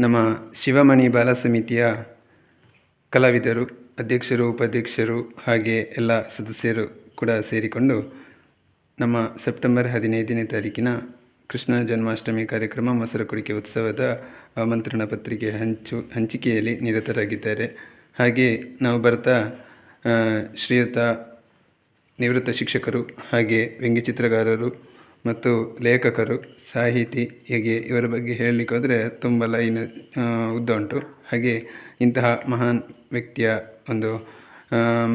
ನಮ್ಮ ಶಿವಮಣಿ ಬಾಲ ಸಮಿತಿಯ ಕಲಾವಿದರು, ಅಧ್ಯಕ್ಷರು, ಉಪಾಧ್ಯಕ್ಷರು ಹಾಗೆ ಎಲ್ಲ ಸದಸ್ಯರು ಕೂಡ ಸೇರಿಕೊಂಡು ನಮ್ಮ ಸೆಪ್ಟೆಂಬರ್ ಹದಿನೈದನೇ ತಾರೀಕಿನ ಕೃಷ್ಣ ಜನ್ಮಾಷ್ಟಮಿ ಕಾರ್ಯಕ್ರಮ ಮೊಸರು ಕುಡಿಕೆ ಉತ್ಸವದ ಆಮಂತ್ರಣ ಪತ್ರಿಕೆ ಹಂಚು, ಹಂಚಿಕೆಯಲ್ಲಿ ನಿರತರಾಗಿದ್ದಾರೆ. ಹಾಗೆ ನಾವು ಬರ್ತಾ ಶ್ರೀಯುತ ನಿವೃತ್ತ ಶಿಕ್ಷಕರು ಹಾಗೆ ವ್ಯಂಗ್ಯಚಿತ್ರಗಾರರು ಮತ್ತು ಲೇಖಕರು, ಸಾಹಿತಿ ಹೀಗೆ ಇವರ ಬಗ್ಗೆ ಹೇಳಲಿಕ್ಕೆ ಹೋದರೆ ತುಂಬ ಲೈನ್ ಉದ್ದ ಉಂಟು. ಹಾಗೆ ಇಂತಹ ಮಹಾನ್ ವ್ಯಕ್ತಿಯ ಒಂದು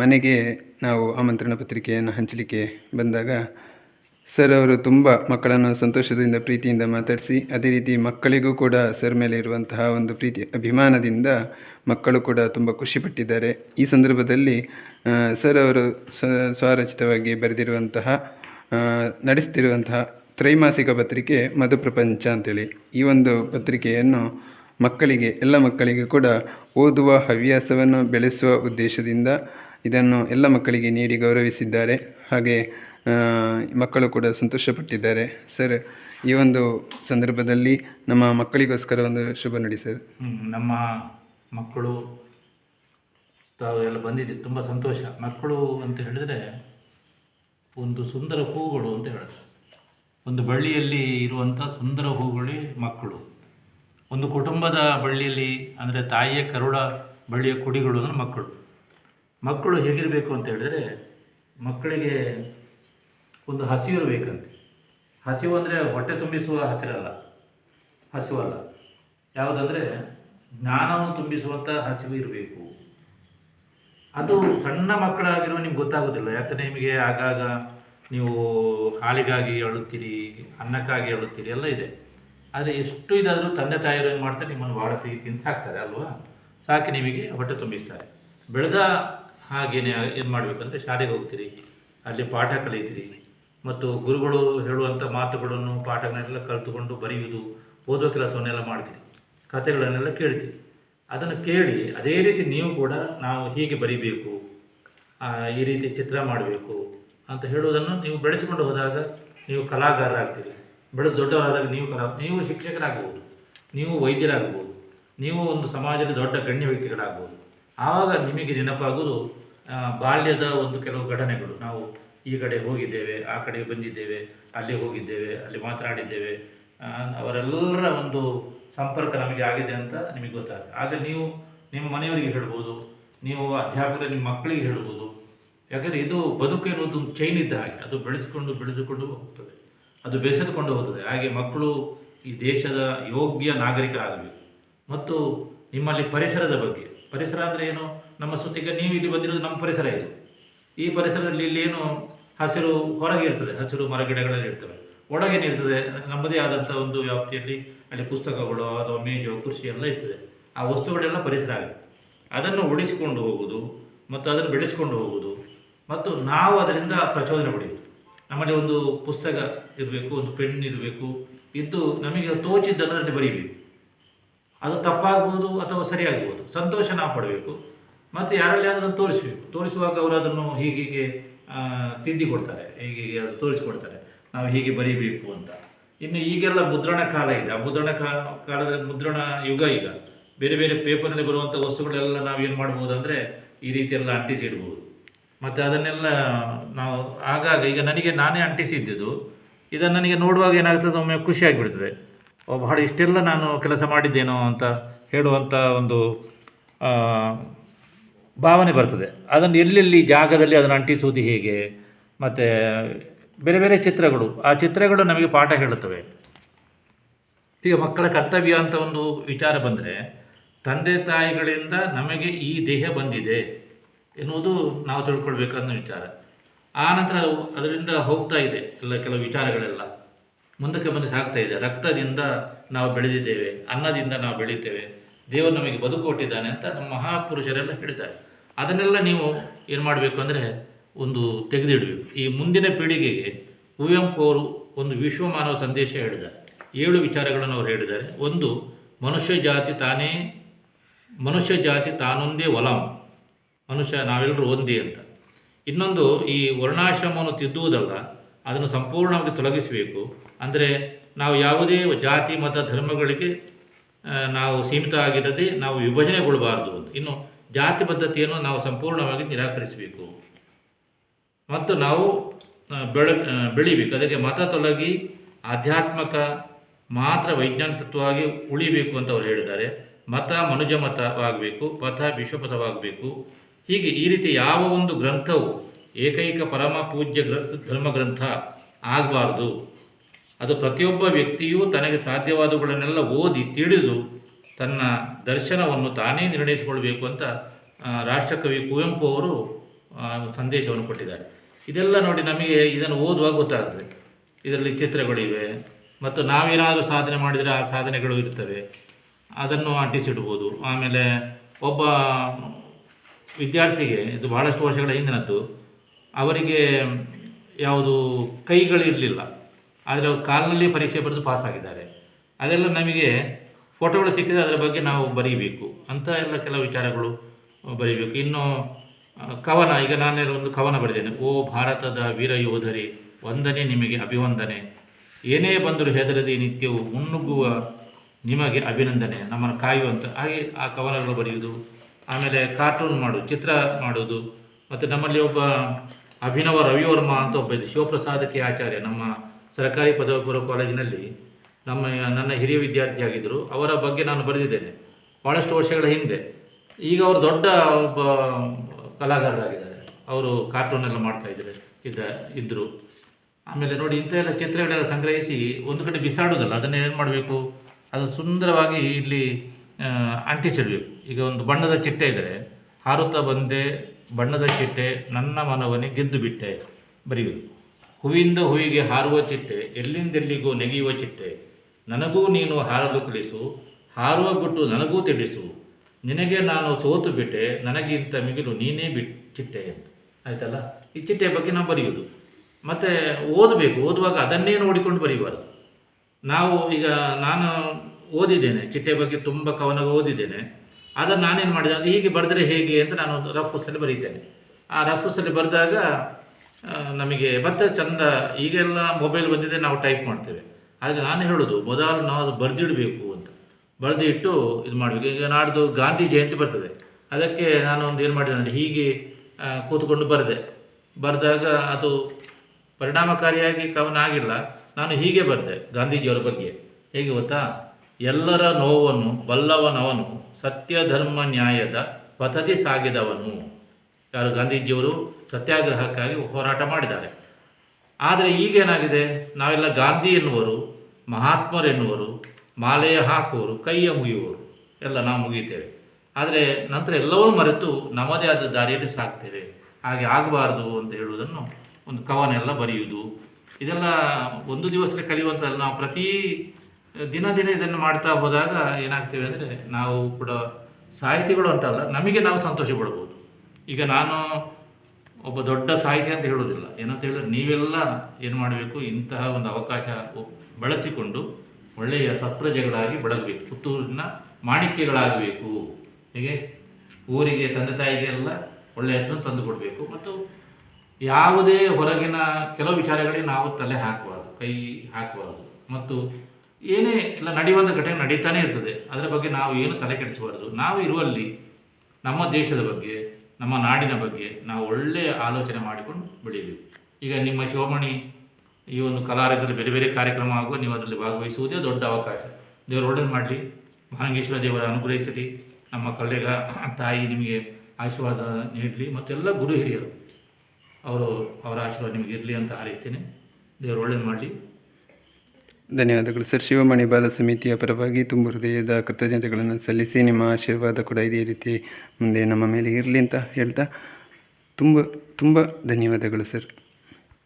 ಮನೆಗೆ ನಾವು ಆಮಂತ್ರಣ ಪತ್ರಿಕೆಯನ್ನು ಹಂಚಲಿಕ್ಕೆ ಬಂದಾಗ ಸರ್ ಅವರು ತುಂಬ ಮಕ್ಕಳನ್ನು ಸಂತೋಷದಿಂದ, ಪ್ರೀತಿಯಿಂದ ಮಾತಾಡಿಸಿ, ಅದೇ ರೀತಿ ಮಕ್ಕಳಿಗೂ ಕೂಡ ಸರ್ ಮೇಲೆ ಇರುವಂತಹ ಒಂದು ಪ್ರೀತಿ, ಅಭಿಮಾನದಿಂದ ಮಕ್ಕಳು ಕೂಡ ತುಂಬ ಖುಷಿಪಟ್ಟಿದ್ದಾರೆ ಈ ಸಂದರ್ಭದಲ್ಲಿ ಸರ್ ಅವರು ಸ್ವಾರಚಿತವಾಗಿ ಬರೆದಿರುವಂತಹ ನಡೆಸ್ತಿರುವಂತಹ ತ್ರೈಮಾಸಿಕ ಪತ್ರಿಕೆ ಮಧುಪ್ರಪಂಚ ಅಂತೇಳಿ. ಈ ಒಂದು ಪತ್ರಿಕೆಯನ್ನು ಮಕ್ಕಳಿಗೆ, ಎಲ್ಲ ಮಕ್ಕಳಿಗೆ ಕೂಡ ಓದುವ ಹವ್ಯಾಸವನ್ನು ಬೆಳೆಸುವ ಉದ್ದೇಶದಿಂದ ಇದನ್ನು ಎಲ್ಲ ಮಕ್ಕಳಿಗೆ ನೀಡಿ ಗೌರವಿಸಿದ್ದಾರೆ. ಹಾಗೆ ಮಕ್ಕಳು ಕೂಡ ಸಂತೋಷಪಟ್ಟಿದ್ದಾರೆ. ಸರ್, ಈ ಒಂದು ಸಂದರ್ಭದಲ್ಲಿ ನಮ್ಮ ಮಕ್ಕಳಿಗೋಸ್ಕರ ಒಂದು ಶುಭ ನಡಿ, ಸರ್. ನಮ್ಮ ಮಕ್ಕಳು ತಾವು ಎಲ್ಲ ಬಂದಿದ್ದೆ ತುಂಬ ಸಂತೋಷ. ಮಕ್ಕಳು ಅಂತ ಹೇಳಿದರೆ ಒಂದು ಸುಂದರ ಹೂಗಳು ಅಂತ ಹೇಳಿದ್ರು ಒಂದು ಬಳ್ಳಿಯಲ್ಲಿ ಇರುವಂಥ ಸುಂದರ ಹೂಗಳೇ ಮಕ್ಕಳು. ಒಂದು ಕುಟುಂಬದ ಬಳ್ಳಿಯಲ್ಲಿ ಅಂದರೆ ತಾಯಿಯ ಕರುಳ, ಬಳ್ಳಿಯ ಕುಡಿಗಳು ಅಂದರೆ ಮಕ್ಕಳು. ಮಕ್ಕಳು ಹೇಗಿರಬೇಕು ಅಂತ ಹೇಳಿದರೆ ಮಕ್ಕಳಿಗೆ ಒಂದು ಹಸಿವಿರಬೇಕಂತೆ ಹಸಿವು ಅಂದರೆ ಹೊಟ್ಟೆ ತುಂಬಿಸುವ ಹಸಿರಲ್ಲ. ಹಸಿವಲ್ಲ. ಯಾವುದಂದರೆ ಜ್ಞಾನವನ್ನು ತುಂಬಿಸುವಂಥ ಹಸಿವು ಇರಬೇಕು. ಅದು ಸಣ್ಣ ಮಕ್ಕಳಾಗಿರುವ ನಿಮ್ಗೆ ಗೊತ್ತಾಗೋದಿಲ್ಲ. ಯಾಕಂದ್ರೆ ನಿಮಗೆ ಆಗಾಗ ನೀವು ಹಾಲಿಗಾಗಿ ಅಳುತ್ತೀರಿ, ಅನ್ನಕ್ಕಾಗಿ ಅಳುತ್ತೀರಿ, ಎಲ್ಲ ಇದೆ. ಆದರೆ ಎಷ್ಟು ಇದಾದರೂ ತಂದೆ ತಾಯಿಯರು ಏನು ಮಾಡ್ತಾರೆ, ನಿಮ್ಮನ್ನು ಭಾಳ ಪ್ರೀತಿಯಿಂದ ಸಾಕ್ತಾರೆ ಅಲ್ವಾ? ಸಾಕಿ ನಿಮಗೆ ಹೊಟ್ಟೆ ತುಂಬಿಸ್ತಾರೆ. ಬೆಳೆದ ಹಾಗೇನೆ ಏನು ಮಾಡಬೇಕಂದ್ರೆ ಶಾಲೆಗೆ ಹೋಗ್ತೀರಿ, ಅಲ್ಲಿ ಪಾಠ ಕಲಿತೀರಿ. ಮತ್ತು ಗುರುಗಳು ಹೇಳುವಂಥ ಮಾತುಗಳನ್ನು, ಪಾಠಗಳನ್ನೆಲ್ಲ ಕಲಿತುಕೊಂಡು ಬರೆಯುವುದು ಓದೋ ಕೆಲಸವನ್ನೆಲ್ಲ ಮಾಡ್ತೀರಿ. ಕಥೆಗಳನ್ನೆಲ್ಲ ಕೇಳ್ತೀರಿ. ಅದನ್ನು ಕೇಳಿ ಅದೇ ರೀತಿ ನೀವು ಕೂಡ ನಾವು ಹೀಗೆ ಬರಿಬೇಕು ಈ ರೀತಿ ಚಿತ್ರ ಮಾಡಬೇಕು ಅಂತ ಹೇಳುವುದನ್ನು ನೀವು ಬೆಳೆಸಿಕೊಂಡು ಹೋದಾಗ ನೀವು ಕಲಾಗಾರರಾಗ್ತೀರಿ ಬೆಳೆದು ದೊಡ್ಡವರಾದಾಗ ನೀವು ಕಲಾ ನೀವು ಶಿಕ್ಷಕರಾಗ್ಬೋದು ನೀವು ವೈದ್ಯರಾಗ್ಬೋದು ನೀವು ಒಂದು ಸಮಾಜದ ದೊಡ್ಡ ಗಣ್ಯ ವ್ಯಕ್ತಿಗಳಾಗ್ಬೋದು. ಆವಾಗ ನಿಮಗೆ ನೆನಪಾಗೋದು ಆ, ಬಾಲ್ಯದ ಒಂದು ಕೆಲವು ಘಟನೆಗಳು. ನಾವು ಈ ಕಡೆ ಹೋಗಿದ್ದೇವೆ ಆ ಕಡೆ ಬಂದಿದ್ದೇವೆ ಅಲ್ಲಿ ಹೋಗಿದ್ದೇವೆ ಅಲ್ಲಿ ಮಾತನಾಡಿದ್ದೇವೆ ಅವರೆಲ್ಲರ ಒಂದು ಸಂಪರ್ಕ ನಮಗೆ ಆಗಿದೆ ಅಂತ ನಿಮಗೆ ಗೊತ್ತಾಗುತ್ತೆ. ಆಗ ನೀವು ನಿಮ್ಮ ಮನೆಯವರಿಗೆ ಹೇಳ್ಬೋದು, ನೀವು ಅಧ್ಯಾಪಕರು, ನಿಮ್ಮ ಮಕ್ಕಳಿಗೆ ಹೇಳ್ಬೋದು. ಯಾಕಂದರೆ ಇದು ಬದುಕು ಎನ್ನುವುದು ಚೈನ್ ಇದ್ದ ಹಾಗೆ. ಅದು ಬೆಳೆಸಿಕೊಂಡು, ಬೆಳೆದುಕೊಂಡು ಹೋಗ್ತದೆ. ಅದು ಬೆಸೆದುಕೊಂಡು ಹೋಗ್ತದೆ. ಹಾಗೆ ಮಕ್ಕಳು ಈ ದೇಶದ ಯೋಗ್ಯ ನಾಗರಿಕರಾಗಬೇಕು ಮತ್ತು ನಿಮ್ಮಲ್ಲಿ ಪರಿಸರದ ಬಗ್ಗೆ. ಪರಿಸರ ಅಂದರೆ ಏನು? ನಮ್ಮ ಸುತ್ತಿಗೆ ನೀವು ಇಲ್ಲಿ ಬಂದಿರೋದು ನಮ್ಮ ಪರಿಸರ ಇದು. ಈ ಪರಿಸರದಲ್ಲಿ ಇಲ್ಲಿ ಏನು ಹಸಿರು ಹೊರಗೆ ಇರ್ತದೆ. ಹಸಿರು ಮರಗಿಡಗಳಲ್ಲಿ ಇರ್ತವೆ. ಒಳಗೇನಿರ್ತದೆ, ನಮ್ಮದೇ ಆದಂಥ ಒಂದು ವ್ಯಾಪ್ತಿಯಲ್ಲಿ ಅಲ್ಲಿ ಪುಸ್ತಕಗಳು ಅಥವಾ ಮೇಜು ಕೃಷಿ ಎಲ್ಲ ಇರ್ತದೆ. ಆ ವಸ್ತುಗಳೆಲ್ಲ ಪರಿಸರ ಆಗುತ್ತೆ. ಅದನ್ನು ಉಳಿಸಿಕೊಂಡು ಹೋಗುವುದು ಮತ್ತು ಅದನ್ನು ಬೆಳೆಸ್ಕೊಂಡು ಹೋಗುವುದು ಮತ್ತು ನಾವು ಅದರಿಂದ ಪ್ರಚೋದನೆ ಪಡೆಯುವುದು. ನಮ್ಮಲ್ಲಿ ಒಂದು ಪುಸ್ತಕ ಇರಬೇಕು, ಒಂದು ಪೆನ್ ಇರಬೇಕು, ಇದ್ದು ನಮಗೆ ತೋಚಿದ್ದನ್ನು ಅದರಲ್ಲಿ ಬರೀಬೇಕು. ಅದು ತಪ್ಪಾಗ್ಬೋದು ಅಥವಾ ಸರಿಯಾಗ್ಬೋದು, ಸಂತೋಷ ನಾವು ಪಡಬೇಕು ಮತ್ತು ಯಾರಲ್ಲಿ ಅದನ್ನು ತೋರಿಸಬೇಕು. ತೋರಿಸುವಾಗ ಅವರು ಅದನ್ನು ಹೀಗೆ ಹೀಗೆ ತಿದ್ದಿ ಕೊಡ್ತಾರೆ ಹೀಗೆ ಅದು ತೋರಿಸ್ಕೊಡ್ತಾರೆ. ನಾವು ಹೀಗೆ ಬರೀಬೇಕು ಅಂತ. ಇನ್ನು ಈಗೆಲ್ಲ ಮುದ್ರಣ ಕಾಲ ಇದೆ. ಆ ಮುದ್ರಣ ಕಾಲದ ಮುದ್ರಣ ಯುಗ ಈಗ. ಬೇರೆ ಬೇರೆ ಪೇಪರ್ನಲ್ಲಿ ಬರುವಂಥ ವಸ್ತುಗಳೆಲ್ಲ ನಾವು ಏನು ಮಾಡ್ಬೋದು ಅಂದರೆ ಈ ರೀತಿ ಎಲ್ಲ ಅಂಟಿಸಿ ಇಡ್ಬೋದು ಮತ್ತು ಅದನ್ನೆಲ್ಲ ನಾವು ಆಗಾಗ, ಈಗ ನನಗೆ ನಾನೇ ಅಂಟಿಸಿದ್ದುದು. ಇದನ್ನು ನನಗೆ ನೋಡುವಾಗ ಏನಾಗ್ತದೆ, ಒಮ್ಮೆ ಖುಷಿಯಾಗಿಬಿಡ್ತದೆ ಬಹಳ ಇಷ್ಟೆಲ್ಲ ನಾನು ಕೆಲಸ ಮಾಡಿದ್ದೇನೋ ಅಂತ ಹೇಳುವಂಥ ಒಂದು ಭಾವನೆ ಬರ್ತದೆ. ಅದನ್ನು ಎಲ್ಲೆಲ್ಲಿ ಜಾಗದಲ್ಲಿ ಅದನ್ನು ಅಂಟಿಸುವುದು ಹೇಗೆ? ಮತ್ತು ಬೇರೆ ಬೇರೆ ಚಿತ್ರಗಳು, ಆ ಚಿತ್ರಗಳು ನಮಗೆ ಪಾಠ ಹೇಳುತ್ತವೆ. ಈಗ ಮಕ್ಕಳ ಕರ್ತವ್ಯ ಅಂತ ಒಂದು ವಿಚಾರ ಬಂದರೆ, ತಂದೆ ತಾಯಿಗಳಿಂದ ನಮಗೆ ಈ ದೇಹ ಬಂದಿದೆ ಎನ್ನುವುದು ನಾವು ತಿಳ್ಕೊಳ್ಬೇಕನ್ನೋ ವಿಚಾರ. ಆ ನಂತರ ಅದರಿಂದ ಹೋಗ್ತಾ ಇದೆ ಎಲ್ಲ ಕೆಲವು ವಿಚಾರಗಳೆಲ್ಲ. ಮುಂದಕ್ಕೆ ಬಂದು ಸಾಗ್ತಾ ಇದೆ, ರಕ್ತದಿಂದ ನಾವು ಬೆಳೆದಿದ್ದೇವೆ, ಅನ್ನದಿಂದ ನಾವು ಬೆಳೀತೇವೆ, ದೇವರು ನಮಗೆ ಬದುಕು ಕೊಟ್ಟಿದ್ದಾನೆ ಅಂತ ನಮ್ಮ ಮಹಾಪುರುಷರೆಲ್ಲ ಹೇಳಿದ್ದಾರೆ. ಅದನ್ನೆಲ್ಲ ನೀವು ಏನು ಮಾಡಬೇಕು ಅಂದರೆ ಒಂದು ತೆಗೆದಿಡಬೇಕು. ಈ ಮುಂದಿನ ಪೀಳಿಗೆಗೆ ಕುವೆಂಪು ಅವರು ಒಂದು ವಿಶ್ವ ಮಾನವ ಸಂದೇಶ ಹೇಳಿದ್ದಾರೆ. ಏಳು ವಿಚಾರಗಳನ್ನು ಅವರು ಹೇಳಿದ್ದಾರೆ. ಒಂದು, ಮನುಷ್ಯ ಜಾತಿ ತಾನೇ, ಮನುಷ್ಯ ಜಾತಿ ತಾನೊಂದೇ ಒಲಂ, ಮನುಷ್ಯ ನಾವೆಲ್ಲರೂ ಒಂದೇ ಅಂತ. ಇನ್ನೊಂದು, ಈ ವರ್ಣಾಶ್ರಮವನ್ನು ತಿದ್ದುವುದಲ್ಲ, ಅದನ್ನು ಸಂಪೂರ್ಣವಾಗಿ ತೊಲಗಿಸಬೇಕು. ಅಂದರೆ ನಾವು ಯಾವುದೇ ಜಾತಿ, ಮತ, ಧರ್ಮಗಳಿಗೆ ನಾವು ಸೀಮಿತ ಆಗಿರದೆ ನಾವು ವಿಭಜನೆಗೊಳ್ಳಬಾರದು ಇನ್ನು ಜಾತಿ ಪದ್ಧತಿಯನ್ನು ನಾವು ಸಂಪೂರ್ಣವಾಗಿ ನಿರಾಕರಿಸಬೇಕು. ಮತ್ತು ನಾವು ಬೆಳ ಬೆಳಿಬೇಕು. ಅದಕ್ಕೆ ಮತ ತೊಲಗಿ ಆಧ್ಯಾತ್ಮಕ ಮಾತ್ರ ವೈಜ್ಞಾನಿಕ ತತ್ವವಾಗಿ ಉಳಿಬೇಕು ಅಂತ ಅವರು ಹೇಳಿದ್ದಾರೆ. ಮತ ಮನುಜ ಮತವಾಗಬೇಕು, ಪಥ ವಿಶ್ವಪಥವಾಗಬೇಕು. ಹೀಗೆ ಈ ರೀತಿ ಯಾವ ಒಂದು ಗ್ರಂಥವು ಏಕೈಕ ಪರಮ ಪೂಜ್ಯ ಧರ್ಮ ಗ್ರಂಥ ಆಗಬಾರ್ದು. ಅದು ಪ್ರತಿಯೊಬ್ಬ ವ್ಯಕ್ತಿಯೂ ತನಗೆ ಸಾಧ್ಯವಾದವುಗಳನ್ನೆಲ್ಲ ಓದಿ ತಿಳಿದು ತನ್ನ ದರ್ಶನವನ್ನು ತಾನೇ ನಿರ್ಣಯಿಸಿಕೊಳ್ಬೇಕು ಅಂತ ರಾಷ್ಟ್ರಕವಿ ಕುವೆಂಪು ಅವರು ಸಂದೇಶವನ್ನು ಕೊಟ್ಟಿದ್ದಾರೆ. ಇದೆಲ್ಲ ನೋಡಿ ನಮಗೆ ಇದನ್ನು ಓದುವಾಗ ಗೊತ್ತಾಗ್ತದೆ ಇದರಲ್ಲಿ ಚಿತ್ರಗಳಿವೆ ಮತ್ತು ನಾವೇನಾದರೂ ಸಾಧನೆ ಮಾಡಿದರೆ ಆ ಸಾಧನೆಗಳು ಇರ್ತವೆ. ಅದನ್ನು ಅಂಟಿಸಿಡ್ಬೋದು. ಆಮೇಲೆ ಒಬ್ಬ ವಿದ್ಯಾರ್ಥಿಗೆ, ಇದು ಬಹಳಷ್ಟು ವರ್ಷಗಳ ಹಿಂದಿನದ್ದು, ಅವರಿಗೆ ಯಾವುದು ಕೈಗಳಿರಲಿಲ್ಲ ಆದರೆ ಅವರು ಕಾಲಿನಲ್ಲಿ ಪರೀಕ್ಷೆ ಬರೆದು ಪಾಸಾಗಿದ್ದಾರೆ. ಅದೆಲ್ಲ ನಮಗೆ ಫೋಟೋಗಳು ಸಿಕ್ಕಿದರೆ ಅದರ ಬಗ್ಗೆ ನಾವು ಬರೀಬೇಕು. ಅಂತ ಎಲ್ಲ ಕೆಲವು ವಿಚಾರಗಳು ಬರೀಬೇಕು. ಇನ್ನು ಕವನ, ಈಗ ನಾನೇ ಒಂದು ಕವನ ಬರೆದೇನೆ ಓ ಭಾರತದ ವೀರ ಯೋಧರೇ, ವಂದನೆ ನಿಮಗೆ ಅಭಿವಂದನೆ. ಏನೇ ಬಂದರೂ ಹೆದರದಿ ನಿತ್ಯವೂ ಮುನ್ನುಗ್ಗುವ ನಿಮಗೆ ಅಭಿನಂದನೆ. ನಮ್ಮನ್ನು ಕಾಯುವಂತ ಹಾಗೆ ಆ ಕವನಗಳು ಬರೆಯುವುದು, ಆಮೇಲೆ ಕಾರ್ಟೂನ್ ಮಾಡೋದು ಚಿತ್ರ ಮಾಡೋದು ಮತ್ತು ನಮ್ಮಲ್ಲಿ ಒಬ್ಬ ಅಭಿನವ ರವಿವರ್ಮ ಅಂತ ಒಬ್ಬ ಇದೆ ಶಿವಪ್ರಸಾದ ಕೆ ಆಚಾರ್ಯ, ನಮ್ಮ ಸರ್ಕಾರಿ ಪದವಿ ಪೂರ್ವ ಕಾಲೇಜಿನಲ್ಲಿ ನಮ್ಮ ನನ್ನ ಹಿರಿಯ ವಿದ್ಯಾರ್ಥಿಯಾಗಿದ್ದರು ಅವರ ಬಗ್ಗೆ ನಾನು ಬರೆದಿದ್ದೇನೆ. ಭಾಳಷ್ಟು ವರ್ಷಗಳ ಹಿಂದೆ. ಈಗ ಅವರು ದೊಡ್ಡ ಒಬ್ಬ ಕಲಾಕಾರರಾಗಿದ್ದಾರೆ ಅವರು ಕಾರ್ಟೂನ್ ಎಲ್ಲ ಮಾಡ್ತಾ ಇದ್ದಾರೆ ಇದ್ದ ಇದ್ದರು ಆಮೇಲೆ ನೋಡಿ ಇಂಥ ಎಲ್ಲ ಚಿತ್ರಗಳೆಲ್ಲ ಸಂಗ್ರಹಿಸಿ ಒಂದು ಕಡೆ ಬಿಸಾಡೋದಲ್ಲ, ಅದನ್ನು ಏನು ಮಾಡಬೇಕು? ಅದು ಸುಂದರವಾಗಿ ಇಲ್ಲಿ ಅಂಟಿಸಿಡಬೇಕು. ಈಗ ಒಂದು ಬಣ್ಣದ ಚಿಟ್ಟೆ ಇದ್ದರೆ ಹಾರುತ್ತಾ ಬಂದೆ ಬಣ್ಣದ ಚಿಟ್ಟೆ, ನನ್ನ ಮನವನ್ನೇ ಗೆದ್ದು ಬಿಟ್ಟೆ, ಬರೆಯುವುದು. ಹೂವಿಂದ ಹೂವಿಗೆ ಹಾರುವ ಚಿಟ್ಟೆ, ಎಲ್ಲಿಂದೆಲ್ಲಿಗೂ ನೆಗೆಯುವ ಚಿಟ್ಟೆ. ನನಗೂ ನೀನು ಹಾರಲು ಕಲಿಸು ಹಾರುವ ಗುಟ್ಟು ನನಗೂ ತಿಳಿಸು. ನಿನಗೆ ನಾನು ಸೋತು ಬಿಟ್ಟೆ, ನನಗಿಂತ ಮಿಗಿಲು ನೀನೇ ಬಿಟ್ಟು ಚಿಟ್ಟೆ ಅಂತ ಆಯ್ತಲ್ಲ? ಈ ಚಿಟ್ಟೆಯ ಬಗ್ಗೆ ನಾವು ಬರೆಯುವುದು. ಮತ್ತು ಓದಬೇಕು. ಓದುವಾಗ ಅದನ್ನೇ ನೋಡಿಕೊಂಡು ಬರೀಬಾರ್ದು ನಾವು ಈಗ ನಾನು ಓದಿದ್ದೇನೆ ಚಿಟ್ಟೆ ಬಗ್ಗೆ ತುಂಬ ಕವನ ಓದಿದ್ದೇನೆ. ಅದನ್ನು ನಾನೇನು ಮಾಡಿದೆ? ಅದು ಹೀಗೆ ಬರೆದರೆ ಹೇಗೆ ಅಂತ ನಾನು ರಫ್ಸಲ್ಲಿ ಬರೀತೇನೆ ಆ ರಫ್ಸಲ್ಲಿ ಬರೆದಾಗ ನಮಗೆ ಮತ್ತೆ ಚಂದ, ಈಗೆಲ್ಲ ಮೊಬೈಲ್ ಬಂದಿದೆ, ನಾವು ಟೈಪ್ ಮಾಡ್ತೇವೆ. ಆದರೆ ನಾನು ಹೇಳೋದು ಮೊದಲು ನಾವು ಅದು ಬರೆದಿಡಬೇಕು. ಬರೆದು ಇಟ್ಟು ಇದು ಮಾಡಬೇಕು. ಈಗ ನಾಡ್ದು ಗಾಂಧಿ ಜಯಂತಿ ಬರ್ತದೆ. ಅದಕ್ಕೆ ನಾನು ಒಂದು ಏನು ಮಾಡಿದೆ ಅಂದರೆ ಹೀಗೆ ಕೂತ್ಕೊಂಡು ಬರೆದೆ. ಬರೆದಾಗ ಅದು ಪರಿಣಾಮಕಾರಿಯಾಗಿ ಕವನ ಆಗಿಲ್ಲ. ನಾನು ಹೀಗೆ ಬರೆದೆ ಗಾಂಧೀಜಿಯವರ ಬಗ್ಗೆ. ಹೇಗೆ ಗೊತ್ತಾ? ಎಲ್ಲರ ನೋವನ್ನು ಬಲ್ಲವನವನು ಸತ್ಯ, ಧರ್ಮ, ನ್ಯಾಯದ ಪದ್ಧತಿ ಸಾಗಿದವನು. ಯಾರು? ಗಾಂಧೀಜಿಯವರು ಸತ್ಯಾಗ್ರಹಕ್ಕಾಗಿ ಹೋರಾಟ ಮಾಡಿದ್ದಾರೆ. ಆದರೆ ಈಗೇನಾಗಿದೆ? ನಾವೆಲ್ಲ ಗಾಂಧಿ ಎನ್ನುವರು, ಮಹಾತ್ಮರೆನ್ನುವರು ಮಾಲೆಯ ಹಾಕುವರು, ಕೈಯ ಮುಗಿಯುವರು ಎಲ್ಲ ನಾವು ಮುಗಿಯುತ್ತೇವೆ. ಆದರೆ ನಂತರ ಎಲ್ಲವನ್ನೂ ಮರೆತು ನಮ್ಮದೇ ಆದ ದಾರಿಯಲ್ಲಿ ಸಾಕ್ತೇವೆ. ಹಾಗೆ ಆಗಬಾರ್ದು ಅಂತ ಹೇಳುವುದನ್ನು ಒಂದು ಕವನ ಎಲ್ಲ ಬರೆಯುವುದು. ಇದೆಲ್ಲ ಒಂದು ದಿವಸಕ್ಕೆ ಕಲಿಯುವಂಥದ್ದು ನಾವು ಪ್ರತಿ ದಿನ ದಿನ ಇದನ್ನು ಮಾಡ್ತಾ ಹೋದಾಗ ಏನಾಗ್ತೇವೆ ಅಂದರೆ ನಾವು ಕೂಡ ಸಾಹಿತಿಗಳು ಅಂತಲ್ಲ, ನಮಗೆ ನಾವು ಸಂತೋಷ ಪಡ್ಬೋದು. ಈಗ ನಾನು ಒಬ್ಬ ದೊಡ್ಡ ಸಾಹಿತಿ ಅಂತ ಹೇಳೋದಿಲ್ಲ ಏನಂತ ಹೇಳಿದ್ರೆ ನೀವೆಲ್ಲ ಏನು ಮಾಡಬೇಕು, ಇಂತಹ ಒಂದು ಅವಕಾಶ ಬಳಸಿಕೊಂಡು ಒಳ್ಳೆಯ ಸತ್ಪ್ರಜೆಗಳಾಗಿ ಬೆಳಗಬೇಕು. ಪುತ್ತೂರಿನ ಮಾಣಿಕ್ಯಗಳಾಗಬೇಕು. ಹೀಗೆ ಊರಿಗೆ, ತಂದೆ ತಾಯಿಗೆಲ್ಲ ಒಳ್ಳೆಯ ಹೆಸರನ್ನು ತಂದು ಕೊಡಬೇಕು. ಮತ್ತು ಯಾವುದೇ ಹೊರಗಿನ ಕೆಲವು ವಿಚಾರಗಳಿಗೆ ನಾವು ತಲೆ ಹಾಕಬಾರ್ದು, ಕೈ ಹಾಕಬಾರ್ದು. ಮತ್ತು ಏನೇ ಇಲ್ಲ ನಡೆಯುವಂಥ ಘಟನೆ ನಡೀತಾನೆ ಇರ್ತದೆ. ಅದರ ಬಗ್ಗೆ ನಾವು ಏನು ತಲೆ ಕೆಡಿಸಬಾರ್ದು. ನಾವು ಇರುವಲ್ಲಿ ನಮ್ಮ ದೇಶದ ಬಗ್ಗೆ, ನಮ್ಮ ನಾಡಿನ ಬಗ್ಗೆ ನಾವು ಒಳ್ಳೆಯ ಆಲೋಚನೆ ಮಾಡಿಕೊಂಡು ಬೆಳೀಬೇಕು ಈಗ ನಿಮ್ಮ ಶಿವಮಣಿ ಈ ಒಂದು ಕಲಾರಂಗದಲ್ಲಿ ಬೇರೆ ಬೇರೆ ಕಾರ್ಯಕ್ರಮ ಆಗುವ ನೀವು ಅದರಲ್ಲಿ ಭಾಗವಹಿಸುವುದೇ ದೊಡ್ಡ ಅವಕಾಶ. ದೇವರು ಒಳ್ಳೇದು ಮಾಡಲಿ ಮಹಾಂಗೇಶ್ವರ ದೇವರ ಅನುಗ್ರಹಿಸಲಿ ನಮ್ಮ ಕಲೆಗ ತಾಯಿ ನಿಮಗೆ ಆಶೀರ್ವಾದ ನೀಡಲಿ ಮತ್ತೆಲ್ಲ ಗುರು ಹಿರಿಯರು, ಅವರು ಅವರ ಆಶೀರ್ವಾದ ನಿಮಗೆ ಇರಲಿ ಅಂತ ಹಾರೈಸ್ತೇನೆ. ದೇವರು ಒಳ್ಳೇದು ಮಾಡಲಿ. ಧನ್ಯವಾದಗಳು ಸರ್. ಶಿವಮಣಿ ಬಾಲ ಸಮಿತಿಯ ಪರವಾಗಿ ತುಂಬ ಹೃದಯದ ಕೃತಜ್ಞತೆಗಳನ್ನು ಸಲ್ಲಿಸಿ ನಿಮ್ಮ ಆಶೀರ್ವಾದ ಕೂಡ ಇದೇ ರೀತಿ ಮುಂದೆ ನಮ್ಮ ಮೇಲೆ ಇರಲಿ ಅಂತ ಹೇಳ್ತಾ ತುಂಬ ತುಂಬ ಧನ್ಯವಾದಗಳು ಸರ್.